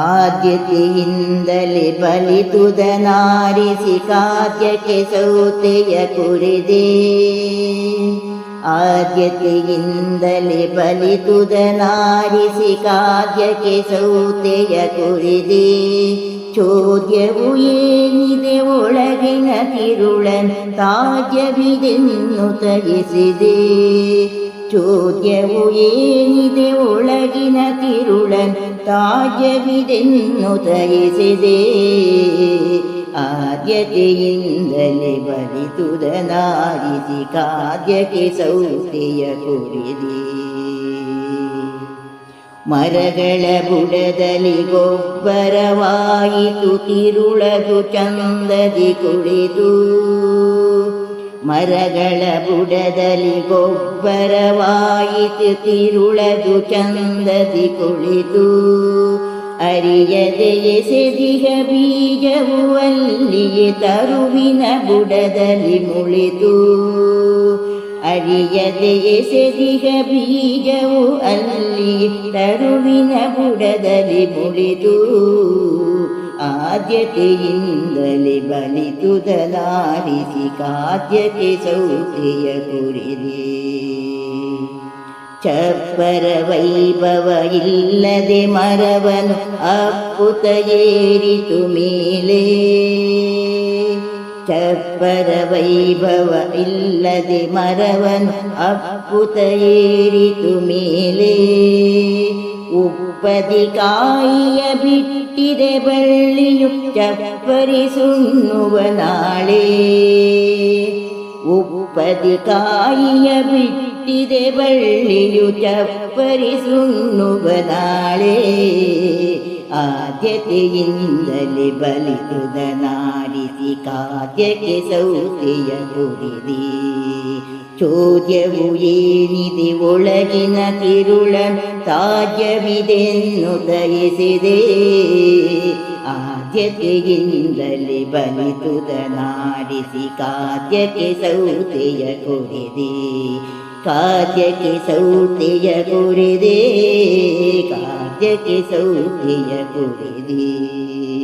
ಆದ್ಯತೆಯಿಂದಲೇ ಬಲಿತುದನಾರಿಸಿ ಕಾದ್ಯಕ್ಕೆ ಸೌತೆಯ ಕುರಿದೆ ಆದ್ಯತೆಯಿಂದಲೇ ಬಲಿತುದನಾರಿಸಿ ಕಾದ್ಯಕ್ಕೆ ಸೌತೆಯ ಕುರಿದೆ ಚೋದ್ಯವು ಏನಿದೆ ಒಳಗಿನ ತಿರುಳನ್ ತಾಜ್ಯವಿದೆನ್ನು ತಗಿಸಿದೆ ಚೋದ್ಯವು ಏನಿದೆ ಒಳಗಿನ ತಿರುಳನ್ ತಾಜ್ಯವಿದೆನ್ನು ತಯಿಸಿದೆ ಆದ್ಯತೆಯಿಂದಲೇ ಬಲಿತುದನಾರಿಸಿ ಕಾದ್ಯಕ್ಕೆ ಸೌತೆಯ ಕೊಡಿದೆ. ಮರಗಳ ಬುಡದಲ್ಲಿ ಗೊಬ್ಬರವಾಯಿತು ತಿರುಳದು ಚಂದದಿ ಕುಳಿತು ಮರಗಳ ಬುಡದಲ್ಲಿ ಗೊಬ್ಬರವಾಯಿತು, ತಿರುಳದು ಚಂದದಿ ಕುಳಿತು. ಅರಿಯದೆಯೇ ಎಸೆದಿಹ ಬೀಜವು ಅಲ್ಲಿಯೇ ತರುವಿನ ಬುಡದಲ್ಲಿ ಮುಳಿತು. ಅರಿಯದೆಯೇ ಎಸೆದಿಹ ಬೀಜವು ಅಲ್ಲಿ ತರುವಿನ ಬುಡದಲ್ಲಿ ಮುಳಿದು ಆದ್ಯತೆಯಿಂದಲೇ ಬಲಿತುದಲಾರಿಸಿ ಖಾದ್ಯಕ್ಕೆ ಸೌತೆಯ ಕುರಿದೆ ಚಪ್ಪರ ವೈಭವ ಇಲ್ಲದೆ ಮರವನು ಅಪ್ಪುತ ಏರಿತು ಮೇಲೆ ಚಪ್ಪರ ವೈಭವ ಇಲ್ಲದೆ ಮರವನು ಅಪ್ಪುತ ಏರಿತು ಮೇಲೆ ಉಪ್ಪದಿ ಕಾಯಿಯ ಬಿಟ್ಟಿದೆ ಬಳ್ಳಿಯು ಚಪ್ಪರಿ ಸುಣ್ಣುವ ನಾಳೆ ಉಪ್ಪದಿ ಕಾಯಿಯ ಬಿಟ್ಟಿದೆ ಬಳ್ಳಿಯು ಚಪ್ಪರಿ ಸುಣ್ಣುವ ನಾಳೆ ಆದ್ಯತೆಯಿಂದಲೇ ಬಲಿತುದ ನಾರಿಸಿ ಖಾದ್ಯಕ್ಕೆ ಸೌತೆಯ ಕುರಿದೆ ಚೋದ್ಯವು ಏನಿದೆ ಒಳಗಿನ ತಿರುಳ ತಾಜ್ಯವಿದೆನ್ನು ದಯಿಸಿದೆ ಆದ್ಯತೆಯಿಂದಲೇ ಬಲಿತುದನಾಡಿಸಿ ಕಾದ್ಯಕ್ಕೆ ಸೌತೆಯ ಕೊಡಿದೆ ಕಾದ್ಯಕ್ಕೆ ಸೌತೆಯ ಕೊಡಿದೆ ಕಾದ್ಯಕ್ಕೆ ಸೌತೆಯ ಕುರಿದೆ.